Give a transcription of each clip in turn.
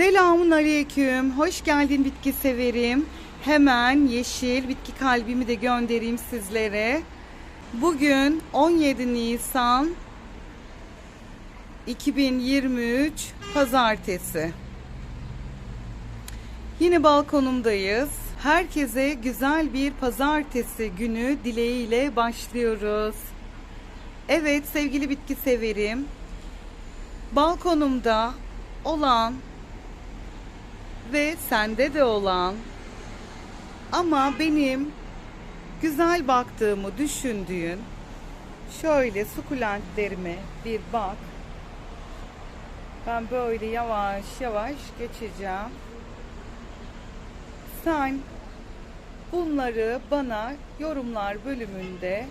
Selamun aleyküm. Hoş geldin bitki severim. Hemen yeşil bitki kalbimi de göndereyim sizlere. Bugün 17 Nisan 2023 Pazartesi. Yine balkonumdayız. Herkese güzel bir pazartesi günü dileğiyle başlıyoruz. Evet sevgili bitki severim. Balkonumda olan ve sende de olan ama benim güzel baktığımı düşündüğün şöyle sukulentlerime bir bak. Ben böyle yavaş yavaş geçeceğim. Sen bunları bana yorumlar bölümünde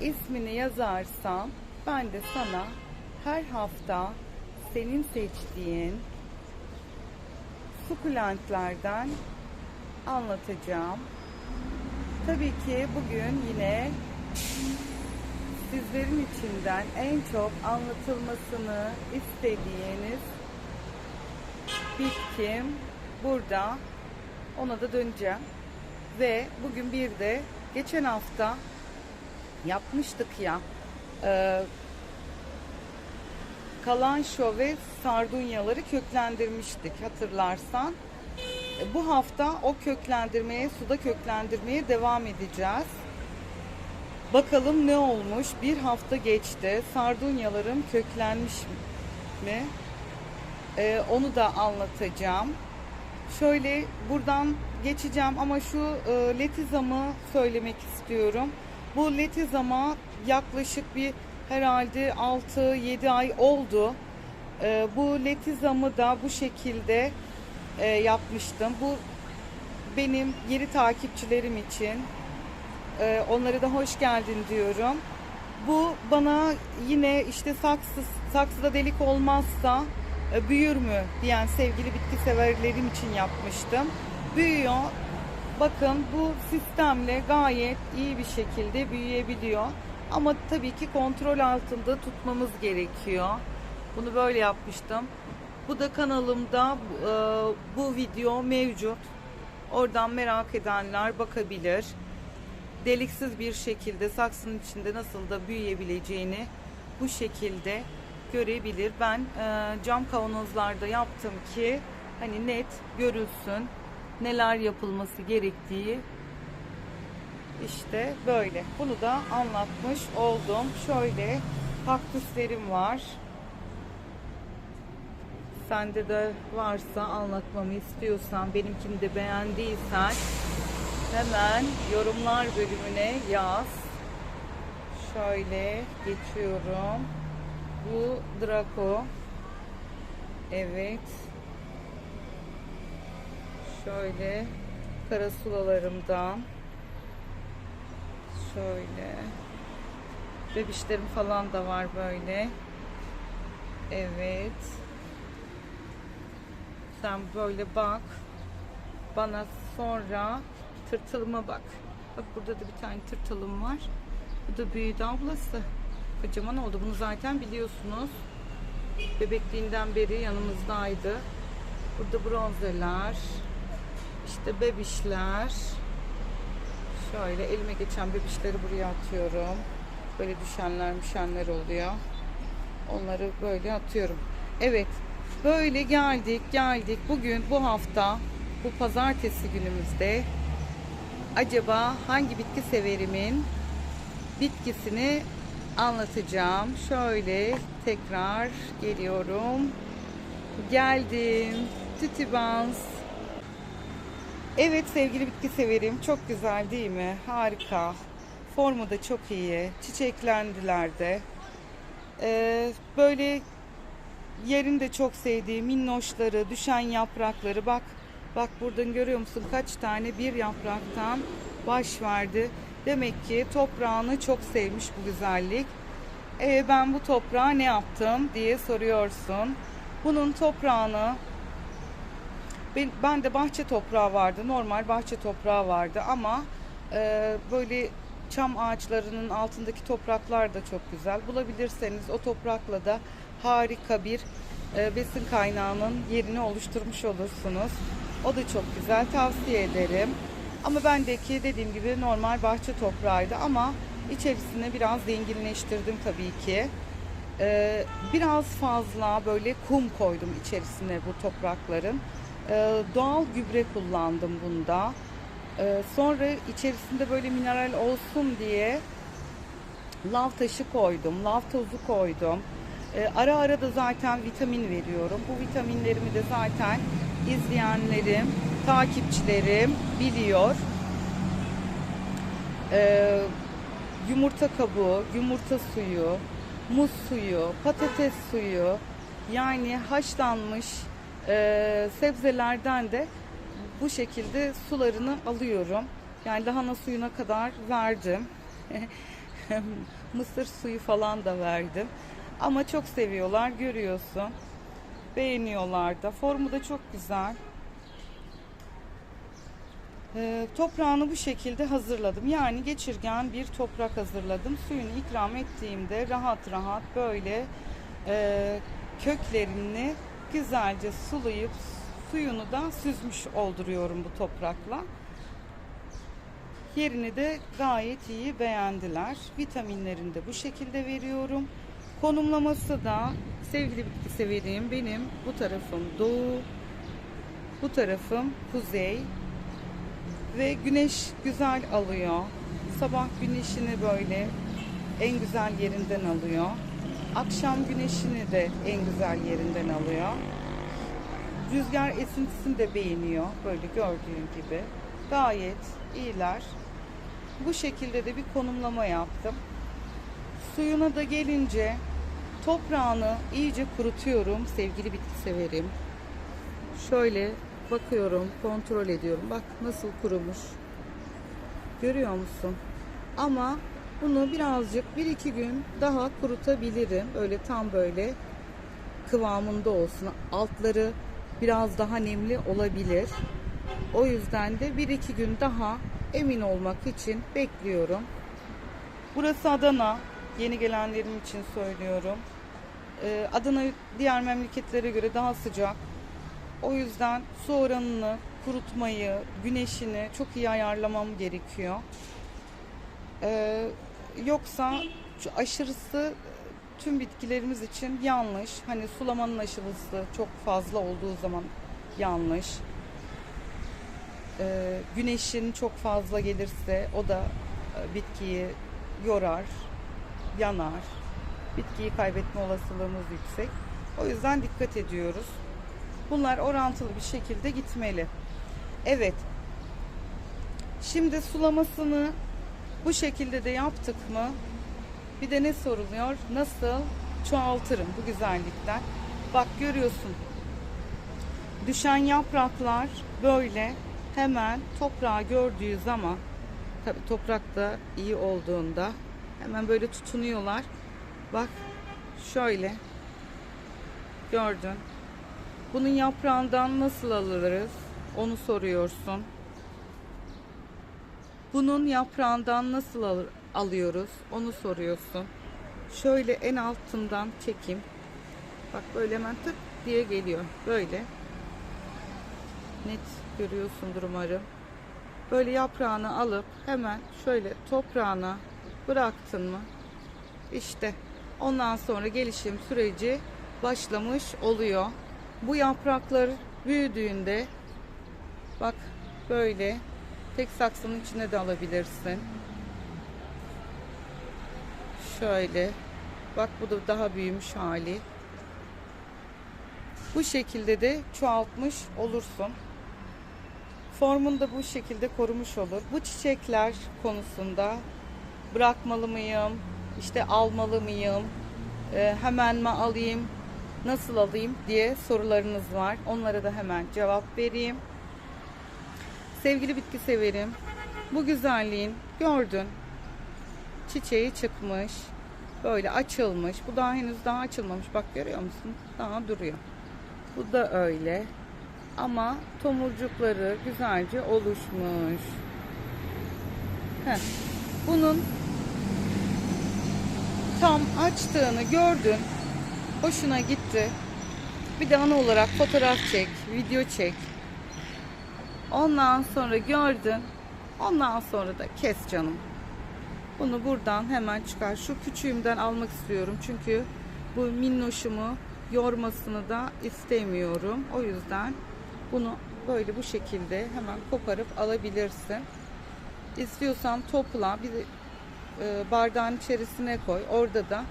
ismini yazarsan ben de sana her hafta senin seçtiğin sukulentlerden anlatacağım. Tabii ki bugün yine sizlerin içinden en çok anlatılmasını istediğiniz bitkim burada. Ona da döneceğim. Ve bugün bir de geçen hafta yapmıştık ya e, kalanşo ve sardunyaları köklendirmiştik hatırlarsan. E, Bu hafta o köklendirmeye, suda köklendirmeye devam edeceğiz. Bakalım ne olmuş? Bir hafta geçti. Sardunyalarım köklenmiş mi? E, onu da anlatacağım. Şöyle buradan geçeceğim ama şu e, letizamı söylemek istiyorum. Bu letizama yaklaşık bir herhalde 6-7 ay oldu. E, bu letizamı da bu şekilde e, yapmıştım. Bu benim yeni takipçilerim için. E, onlara da hoş geldin diyorum. Bu bana yine işte saksı, saksıda delik olmazsa e, büyür mü diyen sevgili bitki severlerim için yapmıştım. Büyüyor. Bakın bu sistemle gayet iyi bir şekilde büyüyebiliyor. Ama tabii ki kontrol altında tutmamız gerekiyor. Bunu böyle yapmıştım. Bu da kanalımda e, bu video mevcut. Oradan merak edenler bakabilir. Deliksiz bir şekilde saksının içinde nasıl da büyüyebileceğini bu şekilde görebilir. Ben e, cam kavanozlarda yaptım ki hani net görülsün neler yapılması gerektiği işte böyle. Bunu da anlatmış oldum. Şöyle kaktüslerim var. Sende de varsa anlatmamı istiyorsan, benimkini de beğendiysen hemen yorumlar bölümüne yaz. Şöyle geçiyorum. Bu Draco. Evet. Şöyle karasulalarımdan şöyle bebişlerim falan da var böyle. Evet. Sen böyle bak. Bana sonra tırtılıma bak. Bak burada da bir tane tırtılım var. Bu da büyüdü ablası. Kocaman oldu. Bunu zaten biliyorsunuz. Bebekliğinden beri yanımızdaydı. Burada bronzeler. işte bebişler. Şöyle elime geçen bebişleri buraya atıyorum. Böyle düşenler müşenler oluyor. Onları böyle atıyorum. Evet. Böyle geldik geldik. Bugün bu hafta bu pazartesi günümüzde acaba hangi bitki severimin bitkisini anlatacağım. Şöyle tekrar geliyorum. Geldim. Titibans. Evet sevgili bitki severim. Çok güzel değil mi? Harika. Formu da çok iyi. Çiçeklendiler de. Ee, böyle yerin de çok sevdiğim minnoşları, düşen yaprakları. Bak bak buradan görüyor musun kaç tane bir yapraktan baş verdi. Demek ki toprağını çok sevmiş bu güzellik. Ee, ben bu toprağa ne yaptım diye soruyorsun. Bunun toprağını ben, ben de bahçe toprağı vardı. Normal bahçe toprağı vardı ama e, böyle çam ağaçlarının altındaki topraklar da çok güzel. Bulabilirseniz o toprakla da harika bir e, besin kaynağının yerini oluşturmuş olursunuz. O da çok güzel. Tavsiye ederim. Ama bendeki dediğim gibi normal bahçe toprağıydı ama içerisine biraz zenginleştirdim tabii ki. Ee, biraz fazla böyle kum koydum içerisine bu toprakların. Ee, doğal gübre kullandım bunda. Ee, sonra içerisinde böyle mineral olsun diye lav taşı koydum, lav tozu koydum. Ee, ara ara da zaten vitamin veriyorum. Bu vitaminlerimi de zaten izleyenlerim, takipçilerim biliyor. Yumurta kabuğu, yumurta suyu, muz suyu, patates suyu yani haşlanmış e, sebzelerden de bu şekilde sularını alıyorum. Yani lahana suyuna kadar verdim. Mısır suyu falan da verdim. Ama çok seviyorlar görüyorsun. Beğeniyorlar da. Formu da çok güzel. Ee, toprağını bu şekilde hazırladım. Yani geçirgen bir toprak hazırladım. Suyunu ikram ettiğimde rahat rahat böyle e, köklerini güzelce sulayıp suyunu da süzmüş olduruyorum bu toprakla. Yerini de gayet iyi beğendiler. Vitaminlerini de bu şekilde veriyorum. Konumlaması da sevgili bitki severiyim. Benim bu tarafım doğu, bu tarafım kuzey ve güneş güzel alıyor. Sabah güneşini böyle en güzel yerinden alıyor. Akşam güneşini de en güzel yerinden alıyor. Rüzgar esintisini de beğeniyor. Böyle gördüğün gibi. Gayet iyiler. Bu şekilde de bir konumlama yaptım. Suyuna da gelince toprağını iyice kurutuyorum sevgili bitki severim. Şöyle bakıyorum, kontrol ediyorum. Bak nasıl kurumuş. Görüyor musun? Ama bunu birazcık bir iki gün daha kurutabilirim. Öyle tam böyle kıvamında olsun. Altları biraz daha nemli olabilir. O yüzden de bir iki gün daha emin olmak için bekliyorum. Burası Adana. Yeni gelenlerim için söylüyorum. Ee, Adana diğer memleketlere göre daha sıcak. O yüzden su oranını, kurutmayı, güneşini çok iyi ayarlamam gerekiyor. Ee, yoksa aşırısı tüm bitkilerimiz için yanlış. Hani sulamanın aşırısı çok fazla olduğu zaman yanlış. Ee, güneşin çok fazla gelirse o da e, bitkiyi yorar, yanar. Bitkiyi kaybetme olasılığımız yüksek. O yüzden dikkat ediyoruz. Bunlar orantılı bir şekilde gitmeli. Evet. Şimdi sulamasını bu şekilde de yaptık mı? Bir de ne soruluyor? Nasıl çoğaltırım bu güzellikten? Bak görüyorsun. Düşen yapraklar böyle hemen toprağı gördüğü zaman tabi toprakta iyi olduğunda hemen böyle tutunuyorlar. Bak şöyle gördün. Bunun yaprağından nasıl alırız? Onu soruyorsun. Bunun yaprağından nasıl alır, alıyoruz? Onu soruyorsun. Şöyle en altından çekeyim. Bak böyle hemen tık diye geliyor. Böyle. Net görüyorsundur umarım. Böyle yaprağını alıp hemen şöyle toprağına bıraktın mı? İşte ondan sonra gelişim süreci başlamış oluyor. Bu yapraklar büyüdüğünde bak böyle tek saksının içine de alabilirsin. Şöyle bak bu da daha büyümüş hali. Bu şekilde de çoğaltmış olursun. Formunu da bu şekilde korumuş olur. Bu çiçekler konusunda bırakmalı mıyım? İşte almalı mıyım? Ee, hemen mi alayım? Nasıl alayım diye sorularınız var. Onlara da hemen cevap vereyim. Sevgili bitki severim. Bu güzelliğin gördün. Çiçeği çıkmış. Böyle açılmış. Bu daha henüz daha açılmamış. Bak görüyor musun? Daha duruyor. Bu da öyle. Ama tomurcukları güzelce oluşmuş. Heh. Bunun tam açtığını gördün. Hoşuna gitti. Bir de ana olarak fotoğraf çek, video çek. Ondan sonra gördün. Ondan sonra da kes canım. Bunu buradan hemen çıkar. Şu küçüğümden almak istiyorum. Çünkü bu minnoşumu yormasını da istemiyorum. O yüzden bunu böyle bu şekilde hemen koparıp alabilirsin. İstiyorsan topla bir e, bardağın içerisine koy. Orada da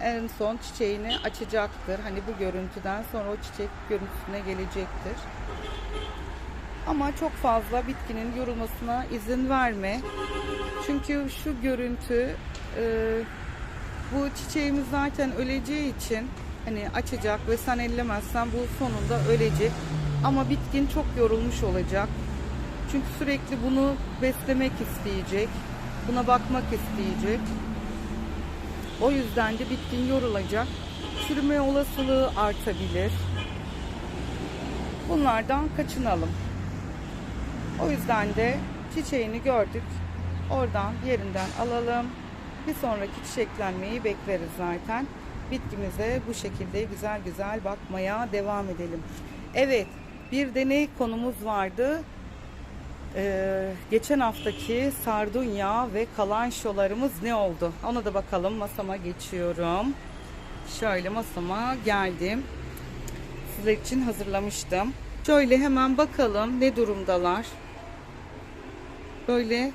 en son çiçeğini açacaktır. Hani bu görüntüden sonra o çiçek görüntüsüne gelecektir. Ama çok fazla bitkinin yorulmasına izin verme. Çünkü şu görüntü e, bu çiçeğimiz zaten öleceği için hani açacak ve sen ellemezsen bu sonunda ölecek. Ama bitkin çok yorulmuş olacak. Çünkü sürekli bunu beslemek isteyecek. Buna bakmak isteyecek. O yüzden de bitkin yorulacak. Çürüme olasılığı artabilir. Bunlardan kaçınalım. O yüzden de çiçeğini gördük. Oradan yerinden alalım. Bir sonraki çiçeklenmeyi bekleriz zaten. Bitkimize bu şekilde güzel güzel bakmaya devam edelim. Evet, bir deney konumuz vardı. Ee, geçen haftaki sardunya ve kalanşolarımız ne oldu? Ona da bakalım. Masama geçiyorum. Şöyle masama geldim. Sizler için hazırlamıştım. Şöyle hemen bakalım ne durumdalar. Böyle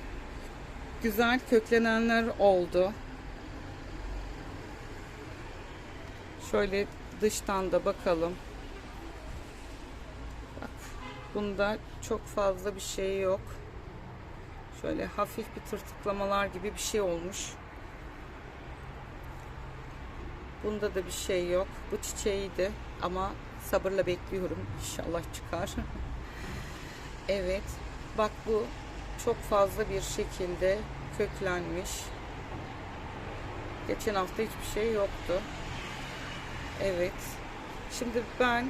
güzel köklenenler oldu. Şöyle dıştan da bakalım. Bak, bunda çok fazla bir şey yok. Şöyle hafif bir tırtıklamalar gibi bir şey olmuş. Bunda da bir şey yok. Bu çiçeğiydi ama sabırla bekliyorum. İnşallah çıkar. evet. Bak bu çok fazla bir şekilde köklenmiş. Geçen hafta hiçbir şey yoktu. Evet. Şimdi ben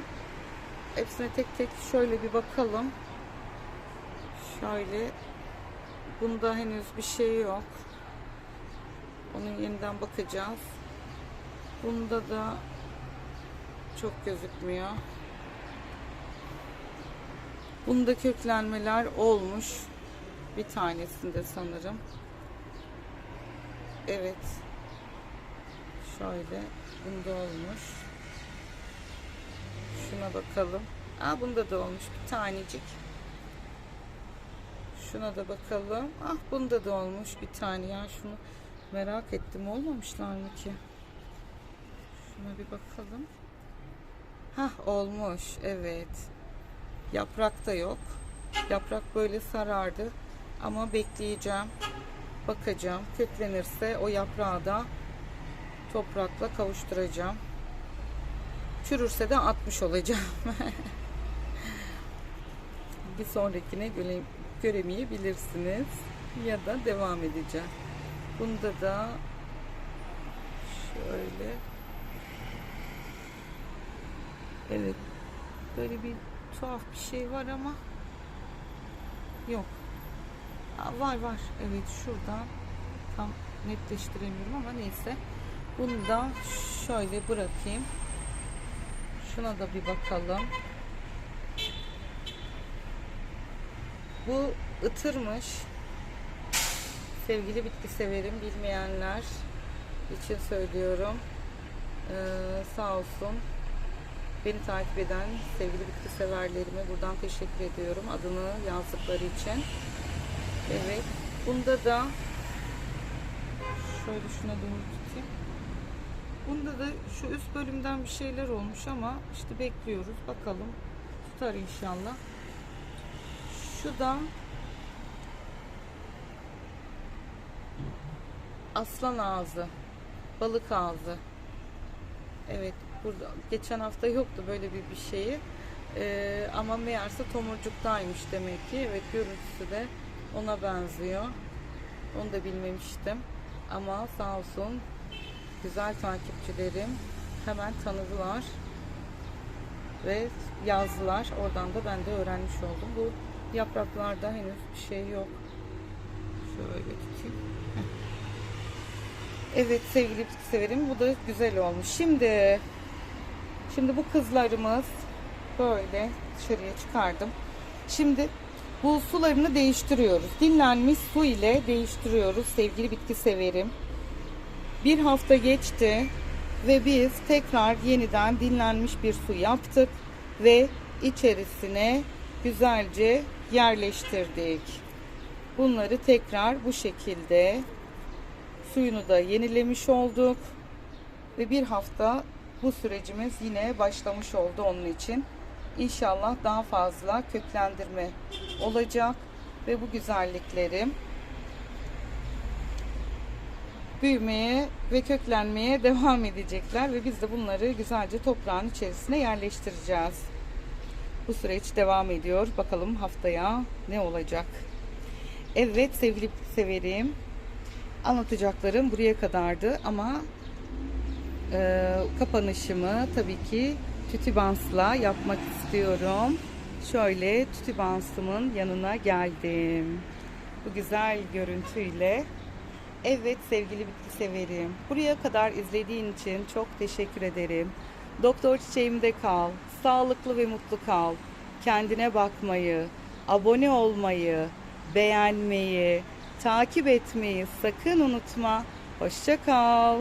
hepsine tek tek şöyle bir bakalım. Şöyle bunda henüz bir şey yok. Onun yeniden bakacağız. Bunda da çok gözükmüyor. Bunda köklenmeler olmuş. Bir tanesinde sanırım. Evet. Şöyle. Bunda olmuş. Şuna bakalım. Aa bunda da olmuş. Bir tanecik. Şuna da bakalım. Ah bunda da olmuş bir tane. Ya şunu merak ettim. Olmamışlar mı ki? Şuna bir bakalım. Hah olmuş. Evet. Yaprak da yok. Yaprak böyle sarardı. Ama bekleyeceğim. Bakacağım. Köklenirse o yaprağı da toprakla kavuşturacağım. Çürürse de atmış olacağım. bir sonrakine göre, göremeyebilirsiniz. Ya da devam edeceğim. Bunda da şöyle Evet. Böyle bir tuhaf bir şey var ama yok. Aa, var var. Evet şuradan tam netleştiremiyorum ama neyse. Bunu da şöyle bırakayım. Şuna da bir bakalım. Bu ıtırmış. Sevgili bitki severim bilmeyenler için söylüyorum. Ee, sağ olsun. Beni takip eden sevgili bitki severlerime buradan teşekkür ediyorum. Adını yazdıkları için. Evet. Bunda da şöyle şuna doğru tutayım. Bunda da şu üst bölümden bir şeyler olmuş ama işte bekliyoruz. Bakalım. Tutar inşallah. Şu da aslan ağzı. Balık ağzı. Evet. Burada geçen hafta yoktu böyle bir bir şeyi. Ee, ama meğerse tomurcuktaymış demek ki. Evet görüntüsü de ona benziyor. Onu da bilmemiştim. Ama sağ olsun güzel takipçilerim hemen tanıdılar ve yazdılar. Oradan da ben de öğrenmiş oldum. Bu yapraklarda henüz bir şey yok. Şöyle tutayım. Evet sevgili severim bu da güzel olmuş. Şimdi Şimdi bu kızlarımız böyle dışarıya çıkardım. Şimdi bu sularını değiştiriyoruz. Dinlenmiş su ile değiştiriyoruz sevgili bitki severim. Bir hafta geçti ve biz tekrar yeniden dinlenmiş bir su yaptık ve içerisine güzelce yerleştirdik. Bunları tekrar bu şekilde suyunu da yenilemiş olduk ve bir hafta bu sürecimiz yine başlamış oldu onun için. İnşallah daha fazla köklendirme olacak ve bu güzelliklerim büyümeye ve köklenmeye devam edecekler ve biz de bunları güzelce toprağın içerisine yerleştireceğiz. Bu süreç devam ediyor. Bakalım haftaya ne olacak? Evet sevgili severim. Anlatacaklarım buraya kadardı ama e, kapanışımı tabii ki tütübansla yapmak istiyorum. Şöyle tütübansımın yanına geldim. Bu güzel görüntüyle. Evet sevgili bitki severim. Buraya kadar izlediğin için çok teşekkür ederim. Doktor çiçeğimde kal. Sağlıklı ve mutlu kal. Kendine bakmayı, abone olmayı, beğenmeyi, takip etmeyi sakın unutma. Hoşça kal.